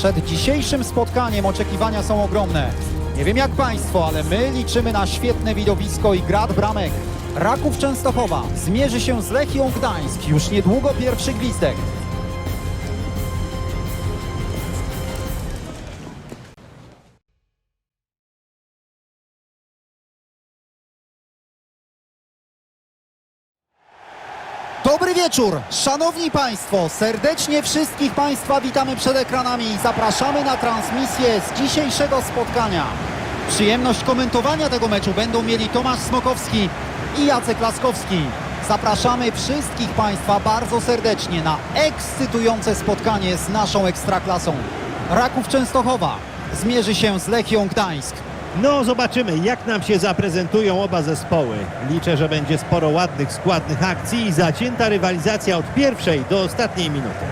Przed dzisiejszym spotkaniem oczekiwania są ogromne. Nie wiem jak Państwo, ale my liczymy na świetne widowisko i grad bramek. Raków Częstochowa zmierzy się z Lechią Gdańsk. Już niedługo pierwszy gwizdek. Dobry wieczór, szanowni państwo, serdecznie wszystkich państwa witamy przed ekranami i zapraszamy na transmisję z dzisiejszego spotkania. Przyjemność komentowania tego meczu będą mieli Tomasz Smokowski i Jacek Laskowski. Zapraszamy wszystkich państwa bardzo serdecznie na ekscytujące spotkanie z naszą ekstraklasą. Raków Częstochowa zmierzy się z Lechią Gdańsk. No, zobaczymy, jak nam się zaprezentują oba zespoły. Liczę, że będzie sporo ładnych, składnych akcji i zacięta rywalizacja od pierwszej do ostatniej minuty.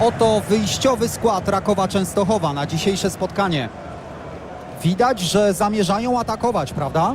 Oto wyjściowy skład Rakowa Częstochowa na dzisiejsze spotkanie. Widać, że zamierzają atakować, prawda?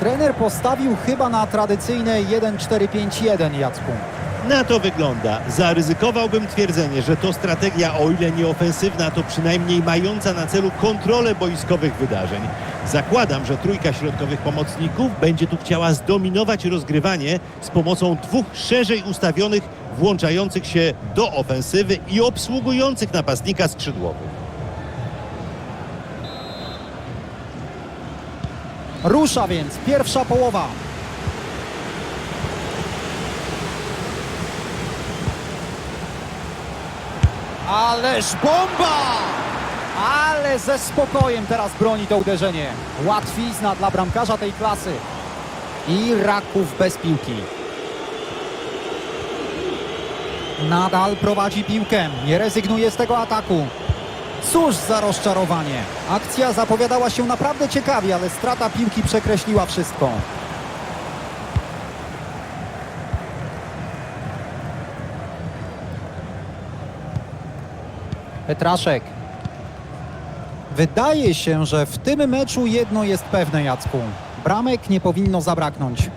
Trener postawił chyba na tradycyjne 1-4-5-1, Jacku. Na to wygląda. Zaryzykowałbym twierdzenie, że to strategia, o ile nie ofensywna, to przynajmniej mająca na celu kontrolę boiskowych wydarzeń. Zakładam, że trójka środkowych pomocników będzie tu chciała zdominować rozgrywanie z pomocą dwóch szerzej ustawionych, włączających się do ofensywy i obsługujących napastnika skrzydłowych. Rusza więc pierwsza połowa. Ależ bomba! Ale ze spokojem teraz broni to uderzenie. Łatwizna dla bramkarza tej klasy. I Raków bez piłki. Nadal prowadzi piłkę. Nie rezygnuje z tego ataku. Cóż za rozczarowanie. Akcja zapowiadała się naprawdę ciekawie, ale strata piłki przekreśliła wszystko. Petraszek. Wydaje się, że w tym meczu jedno jest pewne, Jacku. Bramek nie powinno zabraknąć.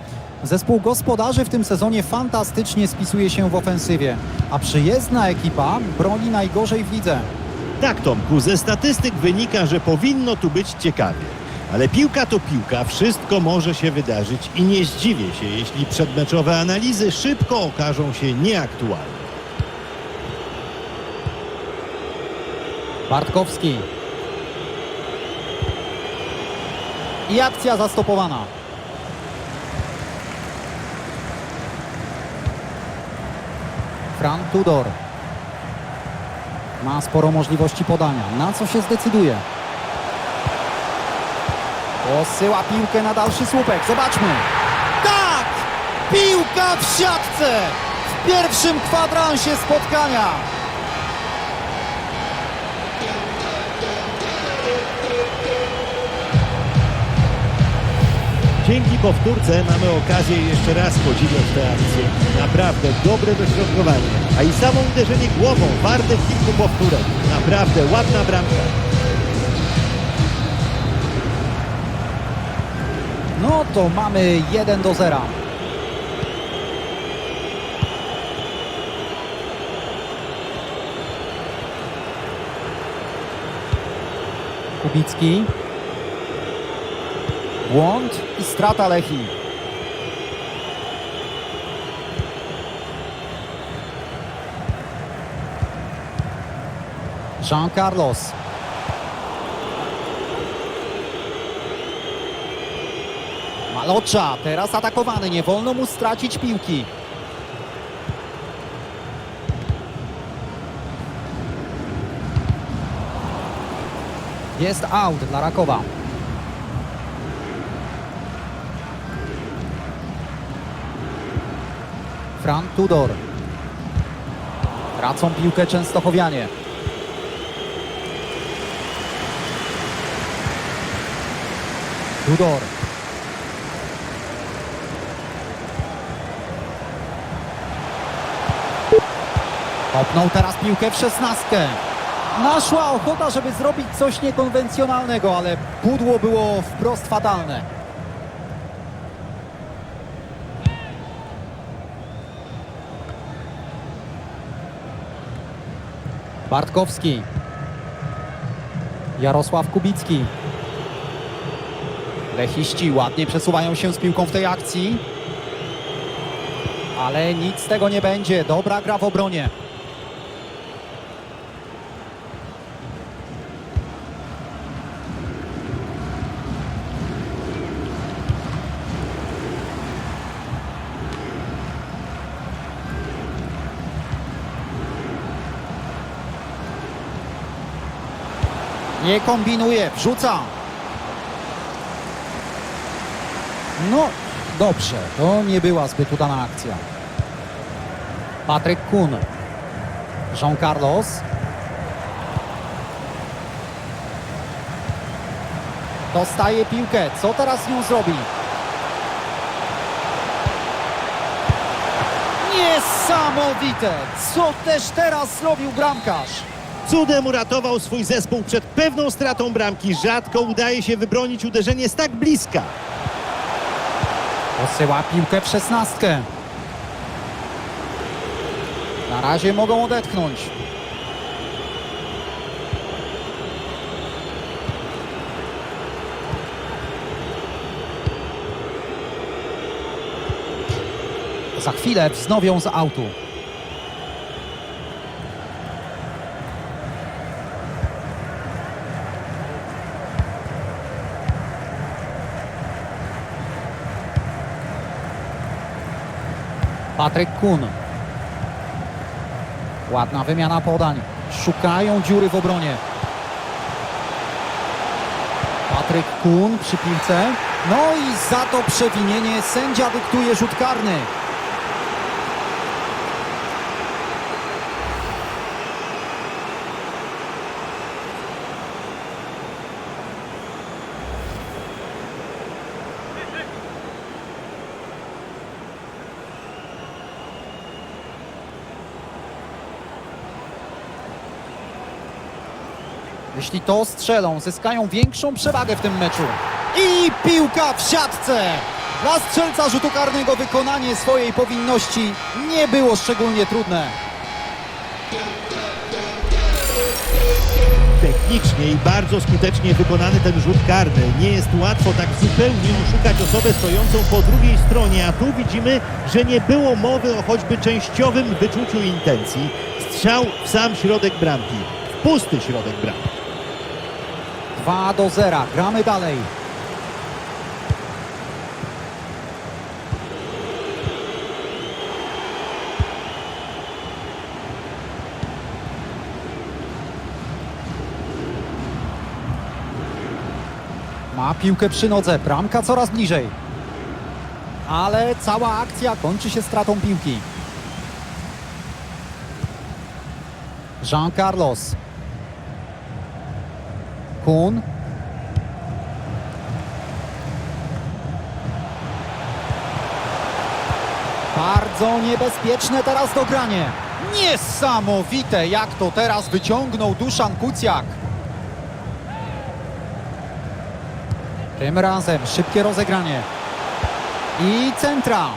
Zespół gospodarzy w tym sezonie fantastycznie spisuje się w ofensywie, a przyjezdna ekipa broni najgorzej w lidze. Tak, Tomku, ze statystyk wynika, że powinno tu być ciekawie. Ale piłka to piłka, wszystko może się wydarzyć i nie zdziwię się, jeśli przedmeczowe analizy szybko okażą się nieaktualne. Bartkowski. I akcja zastopowana. Fran Tudor. Ma sporo możliwości podania. Na co się zdecyduje? Posyła piłkę na dalszy słupek. Zobaczmy. Tak! Piłka w siatce! W pierwszym kwadransie spotkania. Dzięki powtórce mamy okazję jeszcze raz podziwiać tę akcję. Naprawdę dobre dośrodkowanie, a i samo uderzenie głową warte kilku powtórek. Naprawdę ładna bramka. No to mamy 1 do 0. Kubicki. Błąd i strata Lechi. Jean Carlos. Malocza, teraz atakowany, nie wolno mu stracić piłki. Jest out dla Rakowa. Fran Tudor. Tracą piłkę Częstochowianie. Tudor. Kopnął teraz piłkę w szesnastkę. Naszła ochota, żeby zrobić coś niekonwencjonalnego, ale pudło było wprost fatalne. Bartkowski. Jarosław Kubicki. Lechiści ładnie przesuwają się z piłką w tej akcji. Ale nic z tego nie będzie. Dobra gra w obronie. Nie kombinuje, wrzuca. No, dobrze, to nie była zbyt udana akcja. Patryk Kun. Jean Carlos. Dostaje piłkę. Co teraz nią zrobi? Niesamowite! Co też teraz zrobił bramkarz? Cudem uratował swój zespół przed pewną stratą bramki. Rzadko udaje się wybronić uderzenie z tak bliska. Posyła piłkę w szesnastkę. Na razie mogą odetchnąć. Za chwilę wznowią z autu. Patryk Kun. Ładna wymiana podań. Szukają dziury w obronie. Patryk Kun przy piłce. No i za to przewinienie sędzia dyktuje rzut karny. Jeśli to strzelą, zyskają większą przewagę w tym meczu. I piłka w siatce! Dla strzelca rzutu karnego wykonanie swojej powinności nie było szczególnie trudne. Technicznie i bardzo skutecznie wykonany ten rzut karny. Nie jest łatwo tak zupełnie oszukać osobę stojącą po drugiej stronie, a tu widzimy, że nie było mowy o choćby częściowym wyczuciu intencji. Strzał w sam środek bramki, w pusty środek bramki. 2 do 0. Gramy dalej. Ma piłkę przy nodze. Bramka coraz bliżej. Ale cała akcja kończy się stratą piłki. Jean Carlos. Kun. Bardzo niebezpieczne teraz dogranie. Niesamowite, jak to teraz wyciągnął Duszan Kucjak. Tym razem szybkie rozegranie. I centra.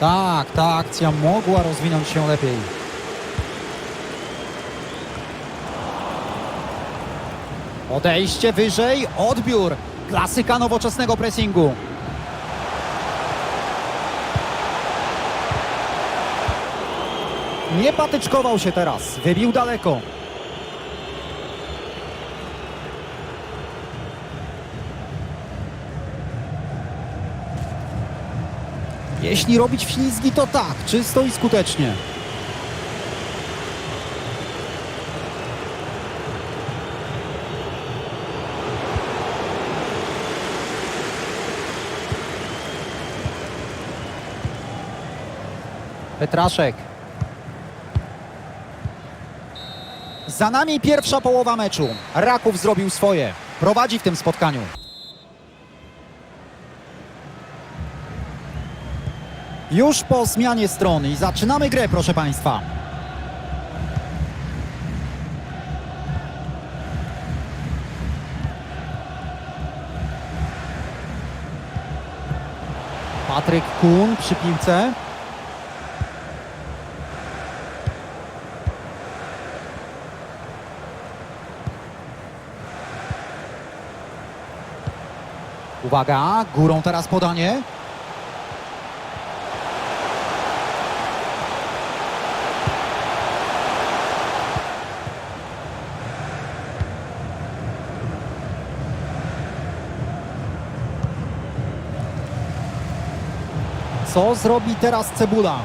Tak, ta akcja mogła rozwinąć się lepiej. Odejście wyżej, odbiór. Klasyka nowoczesnego pressingu. Nie patyczkował się teraz, wybił daleko. Jeśli robić ślizgi, to tak, czysto i skutecznie. Petraszek. Za nami pierwsza połowa meczu. Raków zrobił swoje. Prowadzi w tym spotkaniu. Już po zmianie strony i zaczynamy grę, proszę Państwa. Patryk Kun przy piłce. Uwaga, górą teraz podanie. Co zrobi teraz Cebula?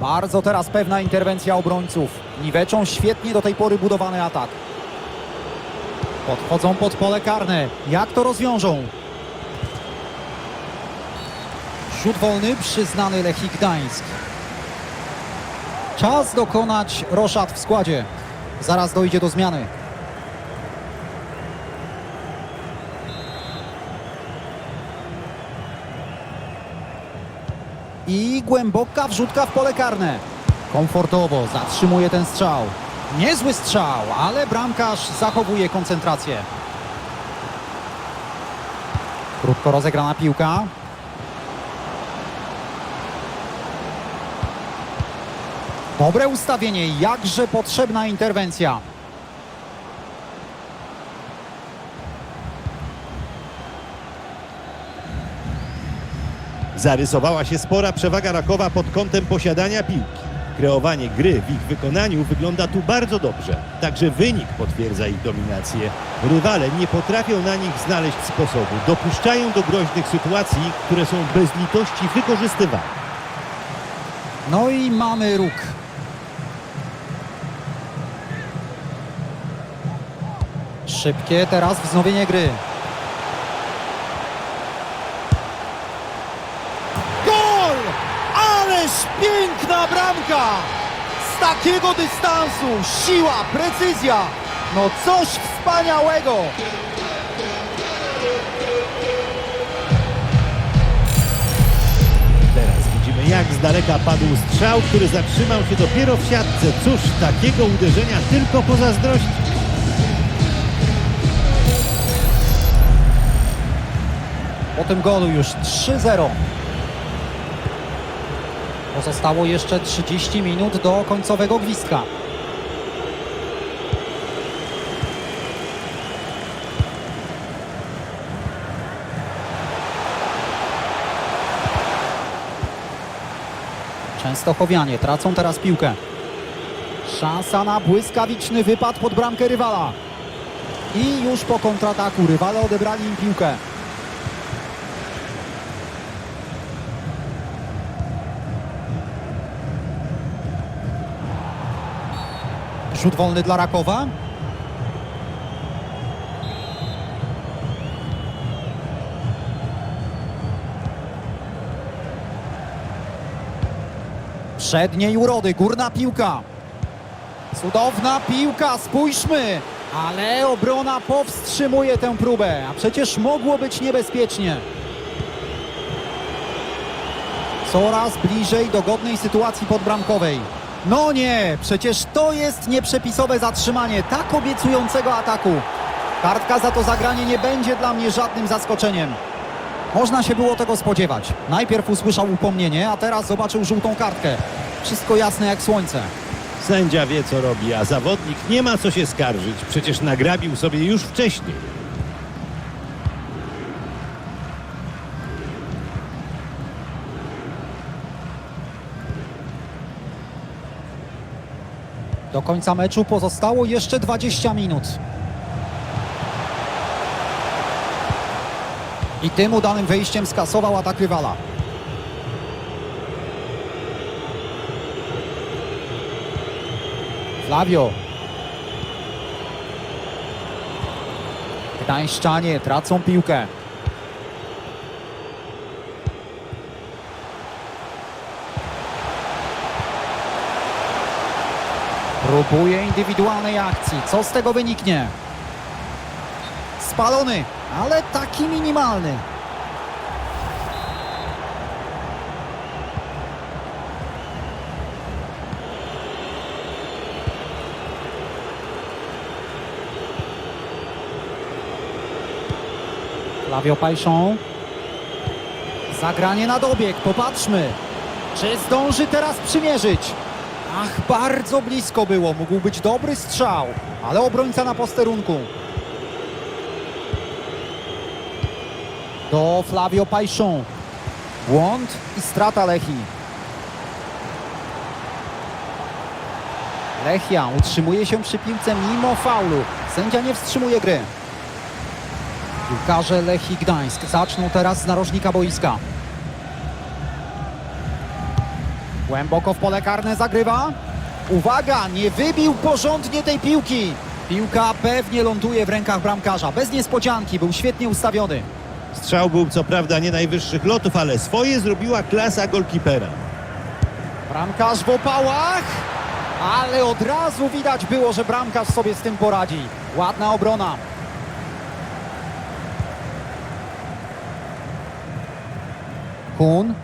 Bardzo teraz pewna interwencja obrońców. Niweczą świetnie do tej pory budowany atak. Podchodzą pod pole karne. Jak to rozwiążą? Rzut wolny przyznany Lechii Gdańsk. Czas dokonać roszad w składzie. Zaraz dojdzie do zmiany. I głęboka wrzutka w pole karne. Komfortowo zatrzymuje ten strzał. Niezły strzał, ale bramkarz zachowuje koncentrację. Krótko rozegrana piłka. Dobre ustawienie, jakże potrzebna interwencja. Zarysowała się spora przewaga Rakowa pod kątem posiadania piłki. Kreowanie gry w ich wykonaniu wygląda tu bardzo dobrze. Także wynik potwierdza ich dominację. Rywale nie potrafią na nich znaleźć sposobu. Dopuszczają do groźnych sytuacji, które są bez litości wykorzystywane. No i mamy róg. Szybkie teraz wznowienie gry. Bramka! Z takiego dystansu siła, precyzja. No coś wspaniałego! Teraz widzimy jak z daleka padł strzał, który zatrzymał się dopiero w siatce. Cóż, takiego uderzenia tylko pozazdrościć. Po tym golu już 3-0. Pozostało jeszcze 30 minut do końcowego gwizdka. Częstochowianie tracą teraz piłkę. Szansa na błyskawiczny wypad pod bramkę rywala. I już po kontrataku rywale odebrali im piłkę. Rzut wolny dla Rakowa. Przedniej urody, górna piłka. Cudowna piłka, spójrzmy. Ale obrona powstrzymuje tę próbę, a przecież mogło być niebezpiecznie. Coraz bliżej do godnej sytuacji podbramkowej. No nie, przecież to jest nieprzepisowe zatrzymanie tak obiecującego ataku. Kartka za to zagranie nie będzie dla mnie żadnym zaskoczeniem. Można się było tego spodziewać. Najpierw usłyszał upomnienie, a teraz zobaczył żółtą kartkę. Wszystko jasne jak słońce. Sędzia wie co robi, a zawodnik nie ma co się skarżyć. Przecież nagrabił sobie już wcześniej. Do końca meczu pozostało jeszcze 20 minut. I tym udanym wejściem skasował atak rywala. Flavio. Gdańszczanie tracą piłkę. Próbuje indywidualnej akcji. Co z tego wyniknie? Spalony, ale taki minimalny. Flavio Pajszą. Zagranie na dobieg, popatrzmy. Czy zdąży teraz przymierzyć? Ach, bardzo blisko było, mógł być dobry strzał, ale obrońca na posterunku. Do Flavio Pajszą. Błąd i strata Lechi. Lechia utrzymuje się przy piłce mimo faulu. Sędzia nie wstrzymuje gry. Piłkarze Lechii Gdańsk zaczną teraz z narożnika boiska. Głęboko w pole karne zagrywa. Uwaga, nie wybił porządnie tej piłki. Piłka pewnie ląduje w rękach bramkarza. Bez niespodzianki, był świetnie ustawiony. Strzał był co prawda nie najwyższych lotów, ale swoje zrobiła klasa golkipera. Bramkarz w opałach, ale od razu widać było, że bramkarz sobie z tym poradzi. Ładna obrona. Kun.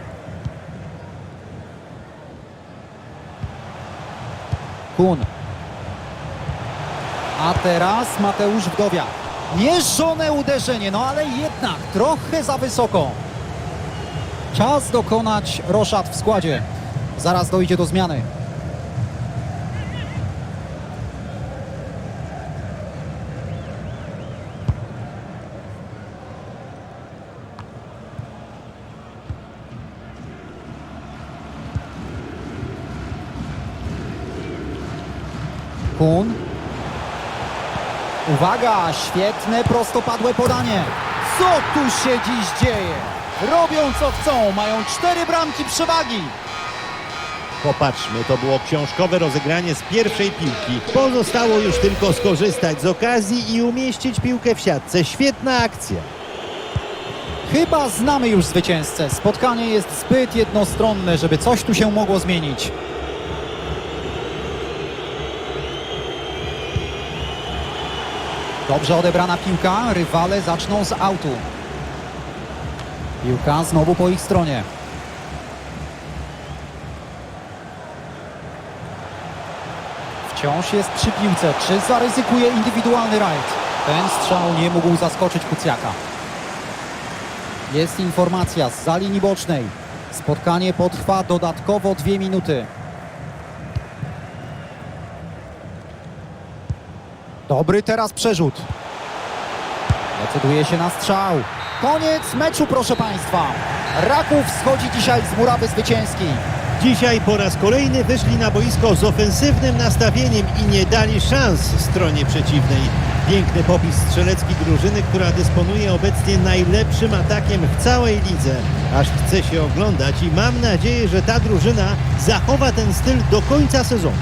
Kun. A teraz Mateusz Wdowia. Mierzone uderzenie, no ale jednak trochę za wysoko. Czas dokonać roszad w składzie. Zaraz dojdzie do zmiany. Kun. Uwaga, świetne prostopadłe podanie. Co tu się dziś dzieje? Robią co chcą, mają cztery bramki przewagi. Popatrzmy, to było książkowe rozegranie z pierwszej piłki. Pozostało już tylko skorzystać z okazji i umieścić piłkę w siatce. Świetna akcja. Chyba znamy już zwycięzcę. Spotkanie jest zbyt jednostronne, żeby coś tu się mogło zmienić. Dobrze odebrana piłka, rywale zaczną z autu. Piłka znowu po ich stronie. Wciąż jest przy piłce. Czy zaryzykuje indywidualny rajd? Ten strzał nie mógł zaskoczyć Kucjaka. Jest informacja z za linii bocznej. Spotkanie potrwa dodatkowo dwie minuty. Dobry teraz przerzut. Decyduje się na strzał. Koniec meczu, proszę Państwa. Raków schodzi dzisiaj z murawy zwycięskiej. Dzisiaj po raz kolejny wyszli na boisko z ofensywnym nastawieniem i nie dali szans stronie przeciwnej. Piękny popis strzelecki drużyny, która dysponuje obecnie najlepszym atakiem w całej lidze. Aż chce się oglądać i mam nadzieję, że ta drużyna zachowa ten styl do końca sezonu.